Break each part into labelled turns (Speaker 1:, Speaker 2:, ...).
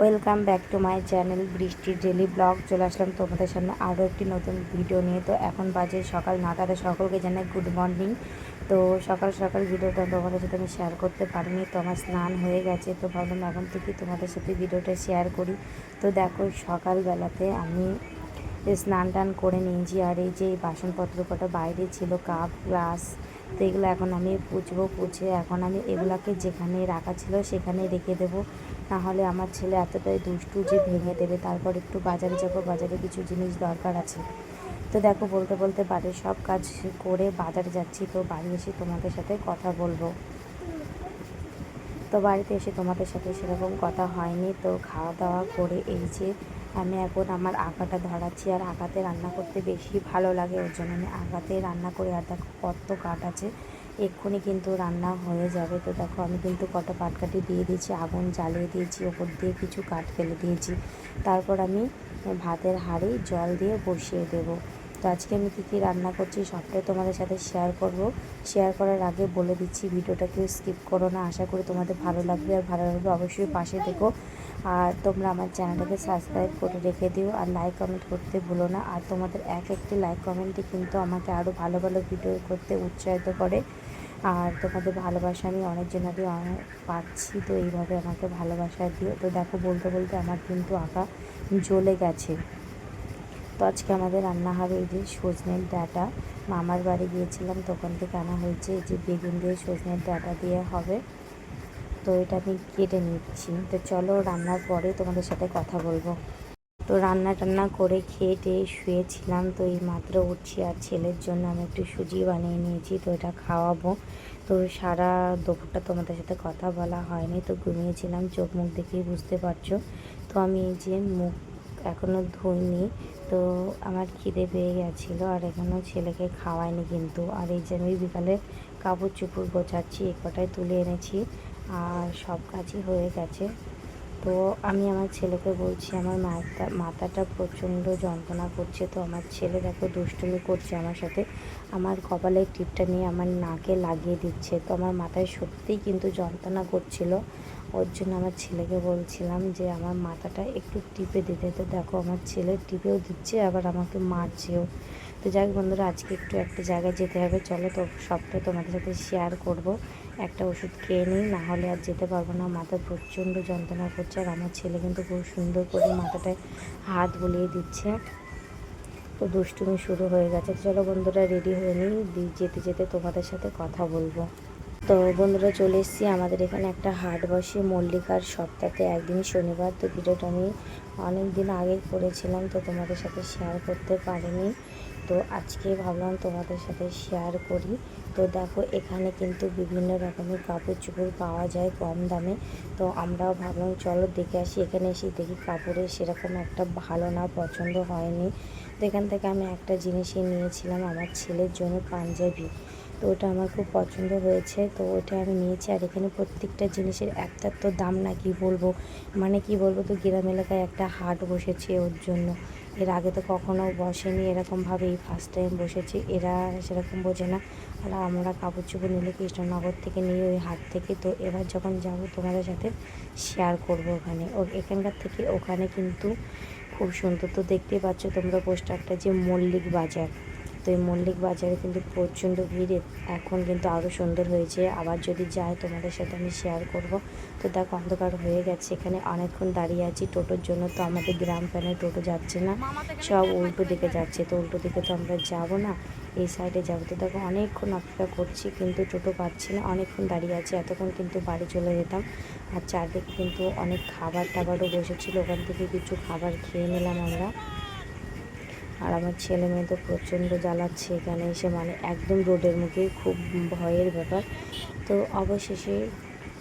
Speaker 1: Welcome back to my channel বৃষ্টির daily blog চলে আসলাম তোমাদের সামনে আরও একটি নতুন ভিডিও নিয়ে। তো এখন বাজে সকাল নটাতে সকলকে জানাই গুড মর্নিং তো সকাল সকাল ভিডিওটা তোমাদের সাথে আমি শেয়ার করতে পারিনি, তো আমার স্নান হয়ে গেছে। তো ভাবলাম এখন থেকে তোমাদের সাথে ভিডিওটা শেয়ার করি। তো দেখো, সকালবেলাতে আমি স্নান টান করে নিয়েছি। আর এই যে বাসনপত্র কটা বাইরে ছিল কাপ গ্লাস তো এগুলো এখন আমি পুছবো পুছে এখন আমি এগুলাকে যেখানে রাখা ছিল সেখানে রেখে দেবো। নাহলে আমার ছেলে এতটাই দুষ্টু যে ভেঙে দেবে। তারপর একটু বাজারে যাব, বাজারে কিছু জিনিস দরকার আছে। তো দেখো, বলতে বলতে বাড়ির সব কাজ করে বাজারে যাচ্ছি। তো বাড়ি এসে তোমাদের সাথে কথা বলব। তো বাড়িতে এসে তোমাদের সাথে সেরকম কথা হয়নি। তো খাওয়া দাওয়া করে এই যে আমি এখন আমার আঁকাটা ধরাচ্ছি আর আঁকাতে রান্না করতে বেশি ভালো লাগে, ওর জন্য আমি আঁকাতে রান্না করি। আর দেখো কত কাঠ আছে, এক্ষুনি কিন্তু রান্না হয়ে যাবে। তো দেখো আমি কিন্তু কটা পাটকাঠি দিয়ে দিয়েছি, আগুন জ্বালিয়ে দিয়েছি, ওপর দিয়ে কিছু কাঠ ফেলে দিয়েছি। তারপর আমি ভাতের হাঁড়ি জল দিয়ে বসিয়ে দেবো। তো আজকে আমি কী কী রান্না করছি সবটাই তোমাদের সাথে শেয়ার করব। শেয়ার করার আগে বলে দিচ্ছি ভিডিওটা কেউ স্কিপ করো না। আশা করি তোমাদের ভালো লাগবে, আর ভালো লাগবে অবশ্যই পাশে থেকো। আর তোমরা আমার চ্যানেলটাকে সাবস্ক্রাইব করে রেখে দিও আর লাইক কমেন্ট করতে ভুলো না। আর তোমাদের এক একটি লাইক কমেন্টই কিন্তু আমাকে আরও ভালো ভালো ভিডিও করতে উৎসাহিত করে। আর তোমাদের ভালোবাসা আমি অনেকজনেরই অনেক পাচ্ছি, তো এইভাবে আমাকে ভালোবাসা দিও। তো দেখো, বলতে বলতে আমার কিন্তু আঁকা জ্বলে গেছে। তো আজকে আমাদের রান্না হবে এই যে সজনের ডাটা। মামার বাড়ি গিয়েছিলাম তখন থেকে আনা হয়েছে। এই যে বেগুন দিয়ে সজনের ডাটা দিয়ে হবে। তো এটা আমি কেটে নিচ্ছি। তো চলো রান্নার পরে তোমাদের সাথে কথা বলব। তো রান্না টান্না করে খেয়ে টেয়ে শুয়েছিলাম, তো এই মাত্র উঠছি আর ছেলের জন্য আমি একটু সুজি বানিয়ে নিয়েছি, তো এটা খাওয়াবো। তো সারা দুপুরটা তোমাদের সাথে কথা বলা হয়নি, তো ঘুমিয়েছিলাম, চোখ মুখ দেখেই বুঝতে পারছ। তো আমি এই যে মুখ এখনও ধুইনি, তো আমার খিদে পেয়ে গেছিল আর এখনও ছেলেকে খাওয়াইনি কিন্তু। আর এই যে আমি বিকালে কাপড় চুপড় গোছাচ্ছি, এ কটাই তুলে এনেছি। আর সব কাজই হয়ে গেছে। তো আমি আমার ছেলেকে বলছি, আমার মাথা, মাথাটা প্রচণ্ড যন্ত্রণা করছে তো আমার ছেলে দেখো দুষ্টুমি করছে আমার সাথে। আমার কপালের টিপটা নিয়ে আমার নাকে লাগিয়ে দিচ্ছে। তো আমার মাথায় সত্যিই কিন্তু যন্ত্রণা করছিল। ওর জন্য আমার ছেলেকে বলছিলাম যে আমার মাথাটা একটু টিপে দিতে। তো দেখো আমার ছেলে টিপেও দিচ্ছে, আবার আমাকে মারছেও। তো যাক বন্ধুরা, আজকে একটু একটা জায়গায় যেতে হবে। চলো তো সবটাই তোমাদের সাথে শেয়ার করব। একটা ওষুধ খেয়ে নিই, না হলে আর যেতে পারব না। মাথা প্রচণ্ড যন্ত্রণা করছে, আর আমার ছেলে কিন্তু খুব সুন্দর করে মাথাটায় হাত বুলিয়ে দিচ্ছে। তো দুষ্টুমি শুরু হয়ে গেছে। চলো বন্ধুরা রেডি হয়ে নিই। যেতে যেতে তোমাদের সাথে কথা বলব। তো বন্ধুরা চলে এসেছি আমাদের এখানে একটা হাট বসে, মল্লিকার সপ্তাহে একদিন শনিবার। তো ভিডিওটা আমি অনেক দিন আগে করেছিলাম, তো তোমাদের সাথে শেয়ার করতে পারিনি। তো আজকে ভাবলাম তোমাদের সাথে শেয়ার করি। তো দেখো, এখানে কিন্তু বিভিন্ন রকমের কাপড় চোপড় পাওয়া যায় কম দামে। তো আমরাও ভাবলাম, চলো দেখে আসি। এখানে এসে দেখি কাপড়ের সেরকম একটা ভালো না, পছন্দ হয়নি। তো এখান থেকে আমি একটা জিনিসই নিয়েছিলাম আমার ছেলের জন্য পাঞ্জাবি। তো ওটা আমার খুব পছন্দ হয়েছে। তো ওটা আমি নিয়েছি। আর এখানে প্রত্যেকটা জিনিসের একটা তো দাম না, কি বলব? মানে কি বলব তো, গ্রাম এলাকায় একটা হাট বসেছে ওর জন্য। এর আগে তো কখনো বসেনি। এরকমভাবেই ফার্স্ট টাইম বসেছে। এরা সেরকম বোঝে না। আর আমরা কাপড় চোপড় নিলে কৃষ্ণনগর থেকে নিয়ে ওই হাট থেকে। তো এবার যখন যাব তোমাদের সাথে শেয়ার করব ওখানে। ও এখানকার থেকে ওখানে কিন্তু খুব সুন্দর। তো দেখতেই পাচ্ছ তোমরা পোস্টারটা যে মল্লিক বাজার। তো এই মল্লিক বাজারে কিন্তু প্রচণ্ড ভিড়। এখন কিন্তু আরও সুন্দর হয়েছে। আবার যদি যায় তোমাদের সাথে আমি শেয়ার করব। তো দেখো অন্ধকার হয়ে গেছে। এখানে অনেকক্ষণ দাঁড়িয়ে আছি টোটোর জন্য। তো আমাদের গ্রাম প্যানে টোটো যাচ্ছে না? সব উল্টো দিকে যাচ্ছে। তো উল্টো দিকে তো আমরা যাব না। এই সাইডে যাব। তো দেখো অনেকক্ষণ অপেক্ষা করছি কিন্তু টোটো পাচ্ছি না। অনেকক্ষণ দাঁড়িয়ে আছি। এতক্ষণ কিন্তু বাড়ি চলে যেতাম। আর চারদিকে কিন্তু অনেক খাবার টাবারও বসেছিল। ওখান থেকে কিছু খাবার খেয়ে নিলাম আমরা। আর আমার ছেলে মেয়ে তো প্রচণ্ড জ্বালাচ্ছে এখানে এসে মানে একদম রোডের মুখে, খুব ভয়ের ব্যাপার। তো অবশেষে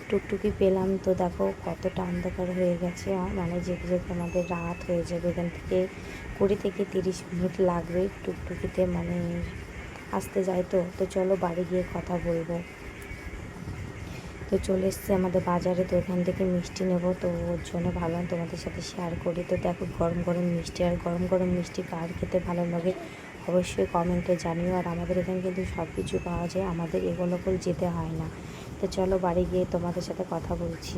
Speaker 1: টুকটুকি পেলাম। তো দেখো কতটা অন্ধকার হয়ে গেছে। মানে যেতে যেতে আমাদের রাত হয়ে যাবে। এখান থেকে কুড়ি থেকে তিরিশ মিনিট লাগবে টুকটুকিতে মানে আসতে যায় তো। তো চলো বাড়ি গিয়ে কথা বলব। তো চলে এসছে আমাদের বাজারে তো এখান থেকে মিষ্টি নেব। তো ওর জন্য ভাবলাম তোমাদের সাথে শেয়ার করি। তো দেখো, গরম গরম মিষ্টি আর গরম গরম মিষ্টি কার খেতে ভালো লাগে অবশ্যই কমেন্টে জানিও। আর আমাদের এখানে কিন্তু সব কিছু পাওয়া যায়, আমাদের এগুলো যেতে হয় না। তো চলো বাড়ি গিয়ে তোমাদের সাথে কথা বলছি।